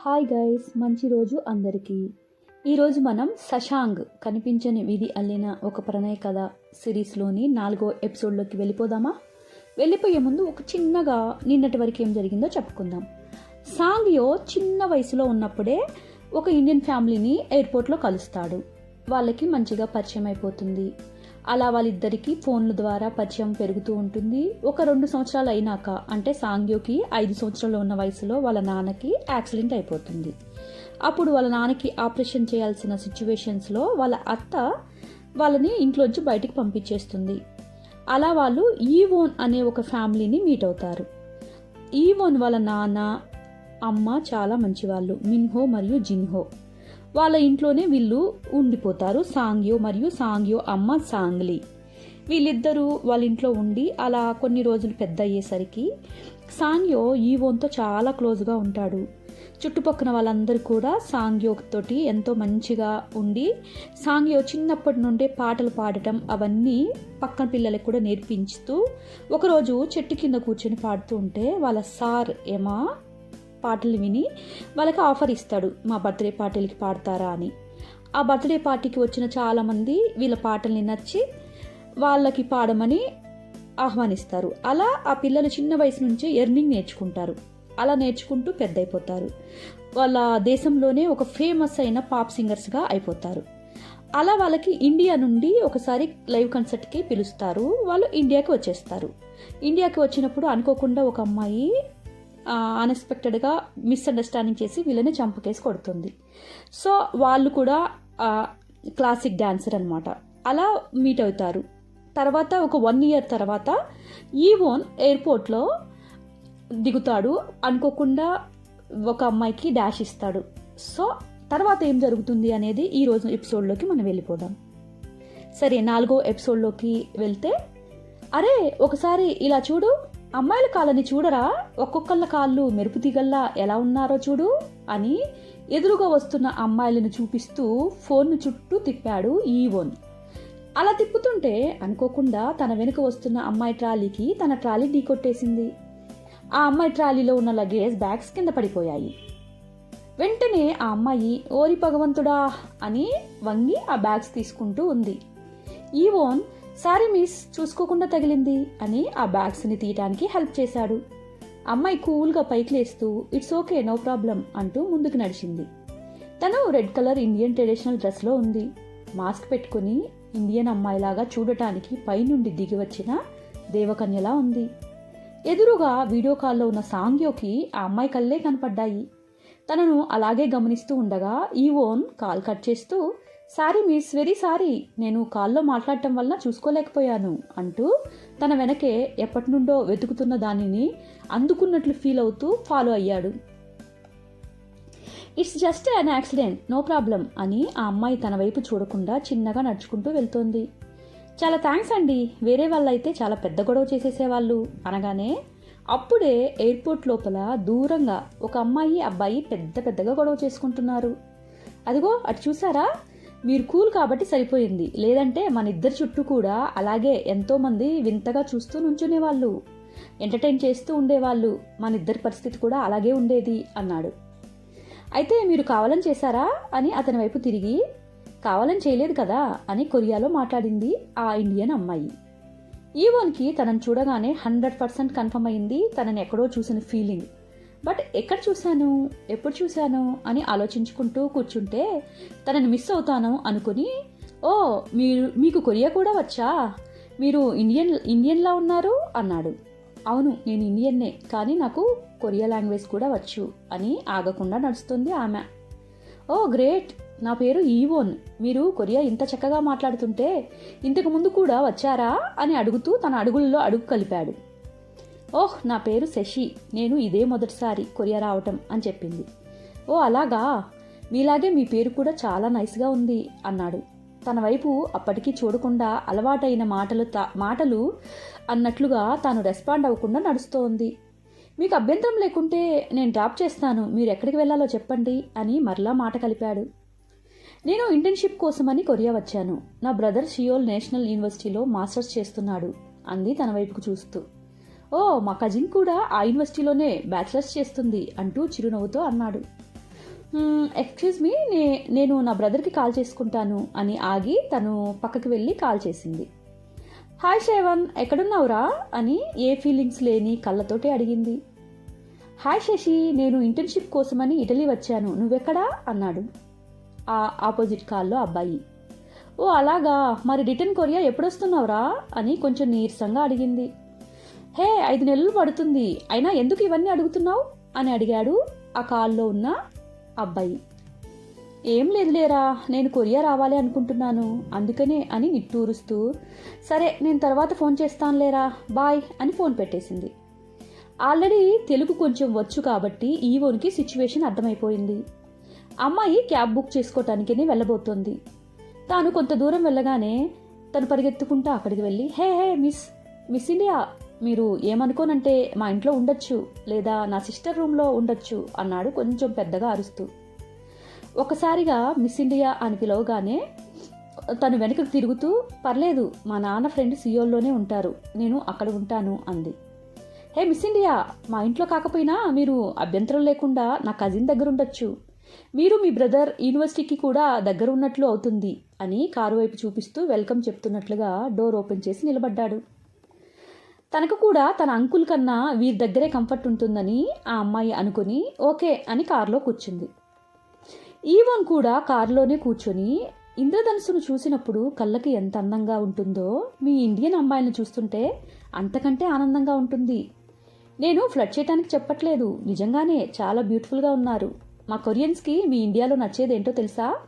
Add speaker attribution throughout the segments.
Speaker 1: Hi guys మంచి రోజు అందరికీ. ఈరోజు మనం శశాంక్ కనిపించని విధి అల్లిన ఒక ప్రణయ కథ సిరీస్లోని నాలుగో ఎపిసోడ్లోకి వెళ్ళిపోదామా? వెళ్ళిపోయే ముందు ఒక చిన్నగా నిన్నటి వరకు ఏం జరిగిందో చెప్పుకుందాం. సాంగ్యో చిన్న వయసులో ఉన్నప్పుడే ఒక ఇండియన్ ఫ్యామిలీని ఎయిర్పోర్ట్లో కలుస్తాడు. వాళ్ళకి మంచిగా పరిచయం అయిపోతుంది. అలా వాళ్ళిద్దరికీ ఫోన్ల ద్వారా పరిచయం పెరుగుతూ ఉంటుంది. ఒక రెండు సంవత్సరాలు అయినాక అంటే సాంగ్యోకి ఐదు సంవత్సరాలు ఉన్న వయసులో వాళ్ళ నాన్నకి యాక్సిడెంట్ అయిపోతుంది. అప్పుడు వాళ్ళ నాన్నకి ఆపరేషన్ చేయాల్సిన సిచ్యువేషన్స్లో వాళ్ళ అత్త వాళ్ళని ఇంట్లోంచి బయటికి పంపించేస్తుంది. అలా వాళ్ళు ఈవోన్ అనే ఒక ఫ్యామిలీని మీట్ అవుతారు. ఈవోన్ వాళ్ళ నాన్న అమ్మ చాలా మంచివాళ్ళు. మిన్హో మరియు జిన్హో. వాళ్ళ ఇంట్లోనే వీళ్ళు ఉండిపోతారు. సాంగ్యో మరియు సాంగ్యో అమ్మ సాంగ్లీ. వీళ్ళిద్దరూ వాళ్ళ ఇంట్లో ఉండి అలా కొన్ని రోజులు పెద్ద అయ్యేసరికి సాంగ్యో ఈవోన్తో చాలా క్లోజ్గా ఉంటాడు. చుట్టుపక్కల వాళ్ళందరూ కూడా సాంగ్యో తోటి ఎంతో మంచిగా ఉండి సాంగ్యో చిన్నప్పటి నుండే పాటలు పాడటం అవన్నీ పక్కన పిల్లలకు కూడా నేర్పించుతూ ఒకరోజు చెట్టు కింద కూర్చొని పాడుతూ ఉంటే వాళ్ళ సార్ ఏమా పాటలు విని వాళ్ళకి ఆఫర్ ఇస్తాడు మా బర్త్డే పార్టీలకి పాడతారా అని. ఆ బర్త్డే పార్టీకి వచ్చిన చాలామంది వీళ్ళ పాటల్ని నచ్చి వాళ్ళకి పాడమని ఆహ్వానిస్తారు. అలా ఆ పిల్లలు చిన్న వయసు నుంచే ఎర్నింగ్ నేర్చుకుంటారు. అలా నేర్చుకుంటూ పెద్దయిపోతారు. వాళ్ళ దేశంలోనే ఒక ఫేమస్ అయిన పాప్ సింగర్స్గా అయిపోతారు. అలా వాళ్ళకి ఇండియా నుండి ఒకసారి లైవ్ కన్సర్ట్కి పిలుస్తారు. వాళ్ళు ఇండియాకి వచ్చేస్తారు. ఇండియాకి వచ్చినప్పుడు అనుకోకుండా ఒక అమ్మాయి అన్ఎక్స్పెక్టెడ్గా మిస్అండర్స్టాండింగ్ చేసి వీళ్ళని చంపకేసి కొడుతుంది. సో వాళ్ళు కూడా క్లాసిక్ డాన్సర్ అనమాట అలా మీట్ అవుతారు. తర్వాత ఒక వన్ ఇయర్ తర్వాత ఈవోన్ ఎయిర్పోర్ట్లో దిగుతాడు. అనుకోకుండా ఒక అమ్మాయికి డాష్ ఇస్తాడు. సో తర్వాత ఏం జరుగుతుంది అనేది ఈ రోజు ఎపిసోడ్లోకి మనం వెళ్ళిపోదాం. సరే నాలుగో ఎపిసోడ్లోకి వెళ్తే అరే ఒకసారి ఇలా చూడు అమ్మాయిల కాళ్ళని చూడరా? ఒక్కొక్కళ్ళ కాళ్ళు మెరుపు తీగల్లా ఎలా ఉన్నారో చూడు అని ఎదురుగా వస్తున్న అమ్మాయిలను చూపిస్తూ ఫోన్ను చుట్టూ తిప్పాడు ఈవోన్. అలా తిప్పుతుంటే అనుకోకుండా తన వెనుక వస్తున్న అమ్మాయి ట్రాలీకి తన ట్రాలీ ఢీకొట్టేసింది ఆ అమ్మాయి ట్రాలీలో ఉన్న లగేజ్ బ్యాగ్స్ కింద పడిపోయాయి. వెంటనే ఆ అమ్మాయి ఓరి భగవంతుడా అని వంగి ఆ బ్యాగ్స్ తీసుకుంటూ ఉంది. ఈవోన్ సారీ మిస్ చూసుకోకుండా తగిలింది అని ఆ బ్యాగ్స్ని తీయటానికి హెల్ప్ చేశాడు. అమ్మాయి కూల్గా పైకి లేస్తూ ఇట్స్ ఓకే నో ప్రాబ్లం అంటూ ముందుకు నడిచింది. తను రెడ్ కలర్ ఇండియన్ ట్రెడిషనల్ డ్రెస్లో ఉంది. మాస్క్ పెట్టుకుని ఇండియన్ అమ్మాయిలాగా చూడటానికి పైనుండి దిగి వచ్చిన దేవకన్యలా ఉంది. ఎదురుగా వీడియో కాల్లో ఉన్న సాంగ్యోకి ఆ అమ్మాయి కళ్ళే కనపడ్డాయి. తనను అలాగే గమనిస్తూ ఉండగా ఈ ఓన్ కాల్ కట్ చేస్తూ సారీ మిస్ వెరీ సారీ నేను కాల్లో మాట్లాడటం వల్ల చూసుకోలేకపోయాను అంటూ తన వెనకే ఎప్పటి నుండో వెతుకుతున్న దానిని అందుకున్నట్లు ఫీల్ అవుతూ ఫాలో అయ్యాడు. It's just an accident no problem అని ఆ అమ్మాయి తన వైపు చూడకుండా చిన్నగా నడుచుకుంటూ వెళ్తోంది. చాలా థ్యాంక్స్ అండి వేరే వాళ్ళైతే చాలా పెద్ద గొడవ చేసేసేవాళ్ళు అనగానే అప్పుడే ఎయిర్పోర్ట్ లోపల దూరంగా ఒక అమ్మాయి అబ్బాయి పెద్ద పెద్దగా గొడవ చేసుకుంటున్నారు. అదిగో అటు చూసారా? మీరు కూల్ కాబట్టి సరిపోయింది. లేదంటే మన ఇద్దరి చుట్టూ కూడా అలాగే ఎంతోమంది వింతగా చూస్తూ నుంచునేవాళ్ళు. ఎంటర్టైన్ చేస్తూ ఉండేవాళ్ళు. మన ఇద్దరి పరిస్థితి కూడా అలాగే ఉండేది అన్నాడు. అయితే మీరు కావాలని చేశారా అని అతని వైపు తిరిగి కావాలని చేయలేదు కదా అని కొరియాలో మాట్లాడింది ఆ ఇండియన్ అమ్మాయి. ఈవోన్కి తనను చూడగానే హండ్రెడ్ పర్సెంట్ కన్ఫర్మ్ అయింది తనని ఎక్కడో చూసిన ఫీలింగ్. బట్ ఎక్కడ చూశాను ఎప్పుడు చూశాను అని ఆలోచించుకుంటూ కూర్చుంటే తనని మిస్ అవుతాను అనుకుని ఓ మీరు మీకు కొరియా కూడా వచ్చా? మీరు ఇండియన్ ఇండియన్లా ఉన్నారు? అన్నాడు. అవును నేను ఇండియన్నే కానీ నాకు కొరియా లాంగ్వేజ్ కూడా వచ్చు అని ఆగకుండా నడుస్తుంది ఆమె. Oh great! నా పేరు ఈవోన్. మీరు కొరియా ఇంత చక్కగా మాట్లాడుతుంటే ఇంతకు ముందు కూడా వచ్చారా? అని అడుగుతూ తన అడుగుల్లో అడుగు కలిపాడు. ఓహ్ నా పేరు శశి. నేను ఇదే మొదటిసారి కొరియా రావటం అని చెప్పింది. ఓ అలాగా? మీలాగే మీ పేరు కూడా చాలా నైస్గా ఉంది అన్నాడు. తన వైపు అప్పటికీ చూడకుండా అలవాటైన మాటలు మాటలు అన్నట్లుగా తాను రెస్పాండ్ అవ్వకుండా నడుస్తోంది. మీకు అభ్యంతరం లేకుంటే నేను డ్రాప్ చేస్తాను. మీరు ఎక్కడికి వెళ్ళాలో చెప్పండి అని మరలా మాట కలిపాడు. నేను ఇంటర్న్షిప్ కోసమని కొరియా వచ్చాను. నా బ్రదర్ షియోల్ నేషనల్ యూనివర్సిటీలో మాస్టర్స్ చేస్తున్నాడు అంది తన వైపుకు చూస్తూ. ఓ మా కజిన్ కూడా ఆ యూనివర్సిటీలోనే బ్యాచిలర్స్ చేస్తుంది అంటూ చిరునవ్వుతో అన్నాడు. ఎక్స్క్యూజ్ మీ నే నేను నా బ్రదర్కి కాల్ చేసుకుంటాను అని ఆగి తను పక్కకి వెళ్ళి కాల్ చేసింది. హాయ్ శేవన్ ఎక్కడున్నావురా? అని ఏ ఫీలింగ్స్ లేని కళ్ళతోటే అడిగింది. హాయ్ శశి నేను ఇంటర్న్షిప్ కోసమని ఇటలీ వచ్చాను నువ్వెక్కడా? అన్నాడు ఆ ఆపోజిట్ కాల్లో అబ్బాయి. ఓ అలాగా మరి రిటర్న్ కొరియా ఎప్పుడొస్తున్నావురా? అని కొంచెం నీరసంగా అడిగింది. హే ఐదు నెలలు పడుతుంది. అయినా ఎందుకు ఇవన్నీ అడుగుతున్నావు? అని అడిగాడు ఆ కాల్లో ఉన్న అబ్బాయి. ఏం లేదులేరా నేను కొరియా రావాలి అనుకుంటున్నాను. అందుకనే అని నిట్టూరుస్తూ సరే నేను తర్వాత ఫోన్ చేస్తానులేరా బాయ్ అని ఫోన్ పెట్టేసింది. ఆల్రెడీ తెలుగు కొంచెం వచ్చు కాబట్టి ఈవోన్కి సిచ్యువేషన్ అర్థమైపోయింది. అమ్మాయి క్యాబ్ బుక్ చేసుకోవటానికని వెళ్ళబోతోంది. తాను కొంత దూరం వెళ్ళగానే తను పరిగెత్తుకుంటూ అక్కడికి వెళ్ళి hey hey miss miss India మీరు ఏమనుకోనంటే మా ఇంట్లో ఉండొచ్చు లేదా నా సిస్టర్ రూమ్లో ఉండొచ్చు అన్నాడు కొంచెం పెద్దగా అరుస్తూ. ఒకసారిగా మిస్ ఇండియా అని పిలవగానే తను వెనుకకు తిరుగుతూ పర్లేదు మా నాన్న ఫ్రెండ్ సియోల్లోనే ఉంటారు నేను అక్కడ ఉంటాను అంది. హే మిస్ ఇండియా మా ఇంట్లో కాకపోయినా మీరు అభ్యంతరం లేకుండా నా కజిన్ దగ్గర ఉండొచ్చు. మీరు మీ బ్రదర్ యూనివర్సిటీకి కూడా దగ్గర ఉన్నట్లు అవుతుంది అని కారు వైపు చూపిస్తూ వెల్కమ్ చెప్తున్నట్లుగా డోర్ ఓపెన్ చేసి నిలబడ్డాడు. తనకు కూడా తన అంకుల్ కన్నా వీరి దగ్గరే కంఫర్ట్ ఉంటుందని ఆ అమ్మాయి అనుకుని ఓకే అని కారులో కూర్చుంది. ఈవన్ కూడా కారులోనే కూర్చొని ఇంద్రధనుసును చూసినప్పుడు కళ్ళకి ఎంత అందంగా ఉంటుందో మీ ఇండియన్ అమ్మాయిలను చూస్తుంటే అంతకంటే ఆనందంగా ఉంటుంది. నేను ఫ్లడ్ చేయడానికి చెప్పట్లేదు. నిజంగానే చాలా బ్యూటిఫుల్గా ఉన్నారు. మా కొరియన్స్కి మీ ఇండియాలో నచ్చేది ఏంటో తెలుసా?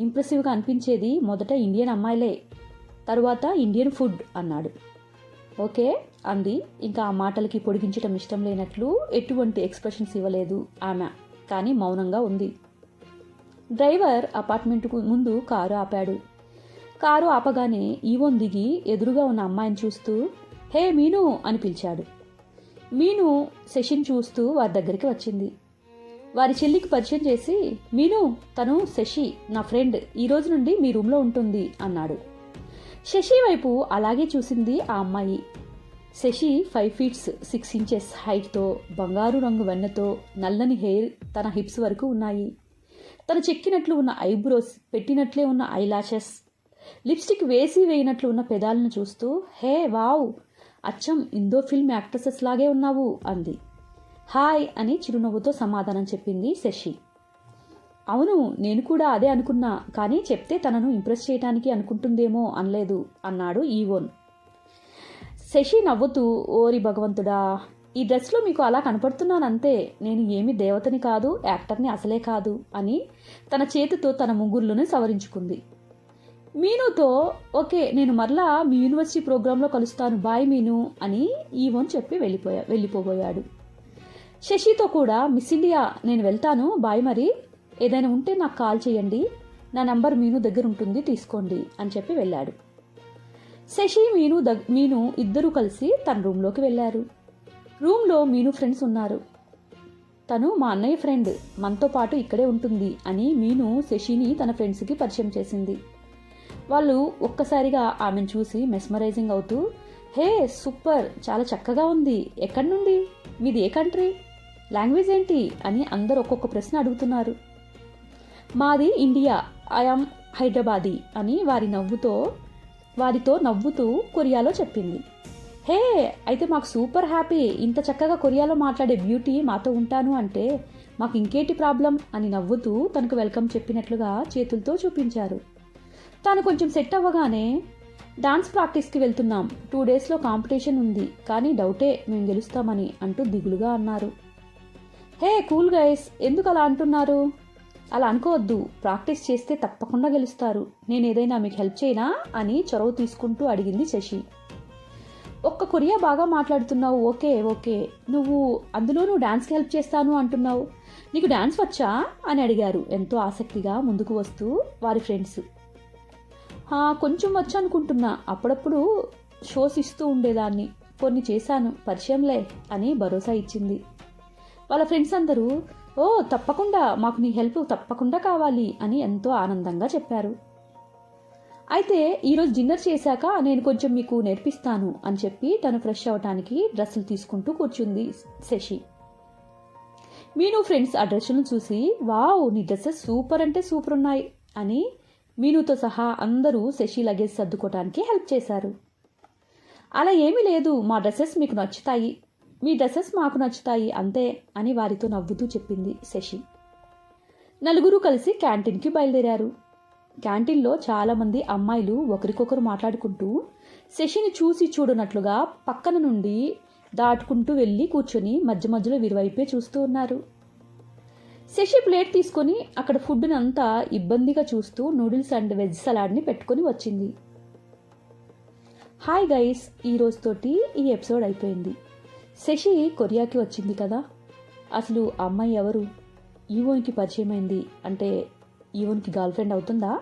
Speaker 1: ఇంప్రెసివ్గా అనిపించేది మొదట ఇండియన్ అమ్మాయిలే. తరువాత ఇండియన్ ఫుడ్ అన్నాడు. ఓకే? అంది. ఇంకా ఆ మాటలకి పొడిగించటం ఇష్టం లేనట్లు ఎటువంటి ఎక్స్ప్రెషన్స్ ఇవ్వలేదు ఆమె. కానీ మౌనంగా ఉంది. డ్రైవర్ అపార్ట్మెంట్కు ముందు కారు ఆపాడు. కారు ఆపగానే ఈవోన్ దిగి ఎదురుగా ఉన్న అమ్మాయిని చూస్తూ హే మీను అని పిలిచాడు. మీను శశిని చూస్తూ వారి దగ్గరికి వచ్చింది. వారి చెల్లికి పరిచయం చేసి మీను తను శశి నా ఫ్రెండ్ ఈ రోజు నుండి మీ రూమ్లో ఉంటుంది అన్నాడు. శశి వైపు అలాగే చూసింది ఆ అమ్మాయి. Sashi five feets six inches హైట్తో బంగారు రంగు వెన్నతో నల్లని హెయిర్ తన హిప్స్ వరకు ఉన్నాయి. తను చెక్కినట్లు ఉన్న ఐబ్రోస్ పెట్టినట్లే ఉన్న ఐలాషెస్ లిప్స్టిక్ వేసి వేయినట్లు ఉన్న పెదాలను చూస్తూ హే వావ్! అచ్చం ఇందో ఫిల్మ్ యాక్ట్రసెస్ లాగే ఉన్నావు అంది. హాయ్ అని చిరునవ్వుతో సమాధానం చెప్పింది శశి. అవును నేను కూడా అదే అనుకున్నా కానీ చెప్తే తనను ఇంప్రెస్ చేయడానికి అనుకుంటుందేమో అనలేదు అన్నాడు ఈవోన్. శశి నవ్వుతూ ఓరి భగవంతుడా ఈ డ్రెస్లో మీకు అలా కనపడుతున్నానంతే నేను ఏమి దేవతని కాదు యాక్టర్ని అసలే కాదు అని తన చేతితో తన ముగ్గురులను సవరించుకుంది. మీనుతో? ఓకే నేను మరలా మీ యూనివర్సిటీ ప్రోగ్రాంలో కలుస్తాను బాయ్ మీను అని ఈవోన్ చెప్పి వెళ్ళిపోయా వెళ్ళిపోబోయాడు. శశితో కూడా మిస్ ఇండియా నేను వెళ్తాను బాయ్ మరి ఏదైనా ఉంటే నాకు కాల్ చేయండి. నా నంబర్ మీను దగ్గర ఉంటుంది తీసుకోండి అని చెప్పి వెళ్ళాడు. శశి మీను దగ్ మీను ఇద్దరూ కలిసి తన రూమ్లోకి వెళ్ళారు. రూమ్లో మీను ఫ్రెండ్స్ ఉన్నారు. తను మా అన్నయ్య ఫ్రెండ్ మనతో పాటు ఇక్కడే ఉంటుంది అని మీను శశిని తన ఫ్రెండ్స్కి పరిచయం చేసింది. వాళ్ళు ఒక్కసారిగా ఆమెను చూసి మెస్మరైజింగ్ అవుతూ హే సూపర్ చాలా చక్కగా ఉంది. ఎక్కడి నుండి? మీది ఏ కంట్రీ లాంగ్వేజ్ ఏంటి? అని అందరు ఒక్కొక్క ప్రశ్న అడుగుతున్నారు. మాది ఇండియా. ఐఆమ్ హైదరాబాదీ అని వారి నవ్వుతో వారితో నవ్వుతూ కొరియాలో చెప్పింది. హే అయితే మాకు సూపర్ హ్యాపీ. ఇంత చక్కగా కొరియాలో మాట్లాడే బ్యూటీ మాతో ఉంటాను అంటే మాకు ఇంకేంటి ప్రాబ్లం అని నవ్వుతూ తనకు వెల్కమ్ చెప్పినట్లుగా చేతులతో చూపించారు. తాను కొంచెం సెట్ అవ్వగానే డాన్స్ ప్రాక్టీస్కి వెళ్తున్నాం. టూ డేస్లో కాంపిటీషన్ ఉంది. కానీ డౌటే మేము గెలుస్తామని అంటూ దిగులుగా అన్నారు. హే కూల్ గైస్ ఎందుకు అలా అంటున్నారు? అలా అనుకోవద్దు. ప్రాక్టీస్ చేస్తే తప్పకుండా గెలుస్తారు. నేను ఏదైనా మీకు హెల్ప్ చేయనా? అని చొరవ తీసుకుంటూ అడిగింది శశి. ఒక్క కొరియా బాగా మాట్లాడుతున్నావు. Okay okay. నువ్వు అందులో నువ్వు డాన్స్కి హెల్ప్ చేస్తాను అంటున్నావు. నీకు డాన్స్ వచ్చా? అని అడిగారు. ఎంతో ఆసక్తిగా ముందుకు వస్తూ వారి ఫ్రెండ్స్. కొంచెం వచ్చా అనుకుంటున్నా అప్పుడప్పుడు షోస్ ఇస్తూ ఉండేదాన్ని. కొన్ని చేశాను. పరిచయంలే అని భరోసా ఇచ్చింది. వాళ్ళ ఫ్రెండ్స్ అందరూ ఓ తప్పకుండా. మాకు నీ హెల్ప్ తప్పకుండా కావాలి అని ఎంతో ఆనందంగా చెప్పారు. అయితే ఈరోజు డిన్నర్ చేశాక నేను కొంచెం మీకు నేర్పిస్తాను అని చెప్పి తను ఫ్రెష్ అవ్వటానికి డ్రెస్సులు తీసుకుంటూ కూర్చుంది శశి. మీను ఫ్రెండ్స్ ఆ డ్రెస్సులను చూసి వావ్ నీ డ్రెస్సెస్ సూపర్ అంటే సూపర్ ఉన్నాయి అని మీనుతో సహా అందరూ శశి లగేజ్ సర్దుకోవటానికి హెల్ప్ చేశారు. అలా ఏమీ లేదు. మా డ్రెస్సెస్ మీకు నచ్చుతాయి. మీ డ్రెస్సెస్ మాకు నచ్చుతాయి అంతే అని వారితో నవ్వుతూ చెప్పింది శశి. నలుగురు కలిసి క్యాంటీన్కి బయలుదేరారు. క్యాంటీన్లో చాలామంది అమ్మాయిలు ఒకరికొకరు మాట్లాడుకుంటూ శశిని చూసి చూడనట్లుగా పక్కన నుండి దాటుకుంటూ వెళ్ళి కూర్చొని మధ్య మధ్యలో వీరివైపే చూస్తూ ఉన్నారు. శశి ప్లేట్ తీసుకొని అక్కడ ఫుడ్ని అంతా ఇబ్బందిగా చూస్తూ నూడిల్స్ అండ్ వెజ్ సలాడ్ని పెట్టుకొని వచ్చింది. హాయ్ గైస్ ఈ రోజుతోటి ఈ ఎపిసోడ్ అయిపోయింది. శశి కొరియాకి వచ్చింది కదా. అసలు ఆ అమ్మాయి ఎవరు? ఈవోన్కి పరిచయం అయింది అంటే ఈవోన్కి గర్ల్ ఫ్రెండ్ అవుతుందా?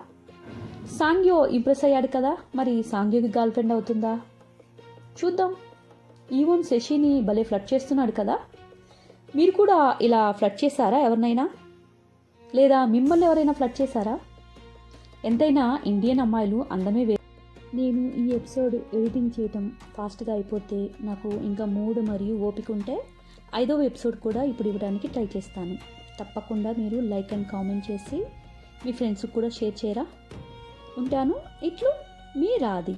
Speaker 1: సాంగ్యో ఇంప్రెస్ అయ్యాడు కదా మరి సాంగ్యోకి గర్ల్ ఫ్రెండ్ అవుతుందా? చూద్దాం. ఈవోన్ శశిని భలే ఫ్లడ్ చేస్తున్నాడు కదా. మీరు కూడా ఇలా ఫ్లడ్ చేశారా ఎవరినైనా? లేదా మిమ్మల్ని ఎవరైనా ఫ్లడ్ చేశారా? ఎంతైనా ఇండియన్ అమ్మాయిలు అందమే వే నేను ఈ ఎపిసోడ్ ఎడిటింగ్ చేయటం ఫాస్ట్గా అయిపోతే నాకు ఇంకా మూడు మరియు ఓపిక ఉంటే ఐదవ ఎపిసోడ్ కూడా ఇప్పుడు ఇవ్వడానికి ట్రై చేస్తాను. తప్పకుండా మీరు లైక్ అండ్ కామెంట్ చేసి మీ ఫ్రెండ్స్కి కూడా షేర్ చేయరా. ఉంటాను. ఇట్లు మీ రాది